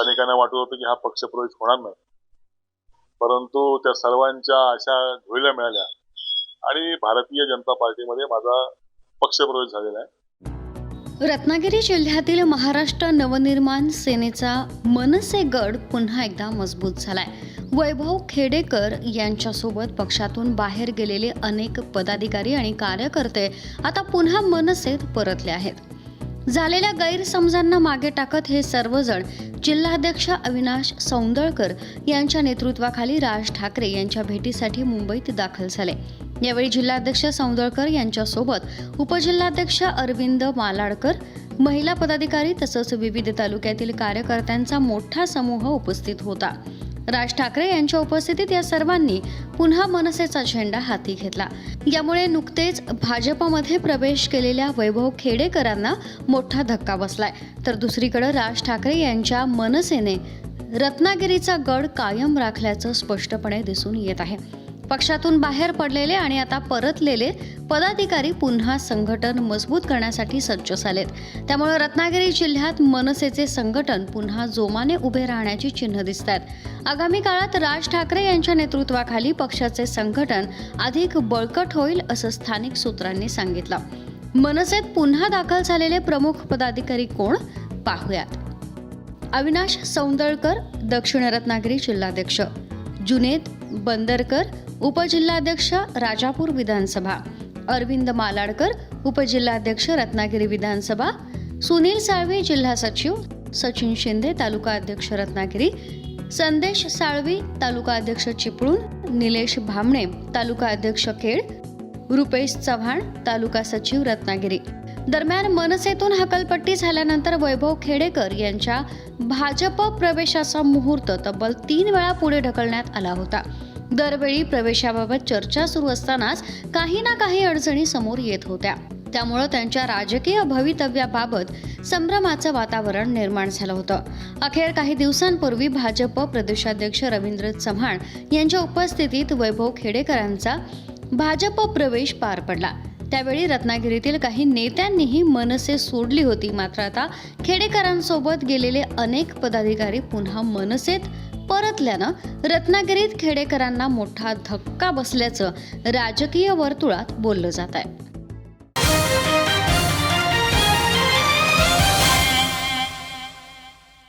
अनेकांना वाटत होतं की हा पक्षप्रवेश होणार नाही. परंतु त्या सर्वांच्या आशा धुळीला मिळाल्या. आणि भारतीय जनता पार्टीमध्ये माझा पक्षप्रवेश झालेला आहे. रत्नागिरी जिल्ह्यातील महाराष्ट्र नवनिर्माण सेनेचा मनसे गड पुन्हा एकदा मजबूत झालाय. वैभव खेडेकर यांच्यासोबत पक्षातून बाहेर गेलेले अनेक पदाधिकारी आणि कार्यकर्ते आता पुन्हा मनसेत परतले आहेत. झालेल्या गैरसमजांना मागे टाकत हे सर्वजण जिल्हाध्यक्ष अविनाश सौंदळकर यांच्या नेतृत्वाखाली राज ठाकरे यांच्या भेटीसाठी मुंबईत दाखल झाले. यावेळी जिल्हाध्यक्ष सौंदळकर यांच्यासोबत उपजिल्हाध्यक्ष अरविंद मालाडकर महिला पदाधिकारी तसंच विविध तालुक्यातील कार्यकर्त्यांचा मोठा समूह उपस्थित होता. राज ठाकरे यांच्या उपस्थितीत या सर्वांनी पुन्हा मनसेचा झेंडा हाती घेतला. यामुळे नुकतेच भाजपमध्ये प्रवेश केलेल्या वैभव खेडेकरांना मोठा धक्का बसलाय. तर दुसरीकडे राज ठाकरे यांच्या मनसेने रत्नागिरीचा गड कायम राखल्याचं स्पष्टपणे दिसून येत आहे. पक्षातून बाहेर पडलेले आणि आता परतलेले पदाधिकारी पुन्हा संघटन मजबूत करण्यासाठी सज्ज झालेत त्यामुळे रत्नागिरी जिल्ह्यात मनसेचे संघटन पुन्हा जोमाने उभे राहण्याची चिन्ह दिसत आहेत आगामी काळात राज ठाकरे यांच्या नेतृत्वाखाली पक्षाचे संघटन अधिक बळकट होईल असं स्थानिक सूत्रांनी सांगितलं. मनसेत पुन्हा दाखल झालेले प्रमुख पदाधिकारी कोण? पाहुयात. अविनाश सौंदळकर दक्षिण रत्नागिरी जिल्हाध्यक्ष. जुनेद बंदरकर उपजिल्हाध्यक्ष राजापूर विधानसभा. अरविंद मालाडकर उपजिल्हाध्यक्ष रत्नागिरी विधानसभा. सुनील साळवी जिल्हा सचिव. सचिन शिंदे तालुका अध्यक्ष रत्नागिरी. संदेश साळवी तालुका अध्यक्ष चिपळूण. निलेश भामणे तालुका अध्यक्ष खेड. रुपेश चव्हाण तालुका सचिव रत्नागिरी. दरम्यान मनसेतून हकलपट्टी झाल्यानंतर वैभव खेडेकर यांच्या भाजप प्रवेशाचा मुहूर्त तब्बल तीन वेळा पुढे ढकलण्यात आला होता. दरवेळी प्रवेशाबाबत चर्चा सुरू असतानाच काही ना काही अडचणी समोर येत होत्या. त्यामुळं त्यांच्या राजकीय भवितव्याबाबत संभ्रमाचं वातावरण निर्माण झालं होतं. अखेर काही दिवसांपूर्वी भाजप प्रदेशाध्यक्ष रवींद्र चव्हाण यांच्या उपस्थितीत वैभव खेडेकरांचा भाजप प्रवेश पार पडला. त्यावेळी रत्नागिरीतील काही नेत्यांनीही मनसे सोडली होती. मात्र आता खेडेकरांसोबत गेलेले अनेक पदाधिकारी पुन्हा मनसेत परतल्यानं रत्नागिरीत खेडेकरांना मोठा धक्का बसल्याचं राजकीय वर्तुळात बोललं जात आहे.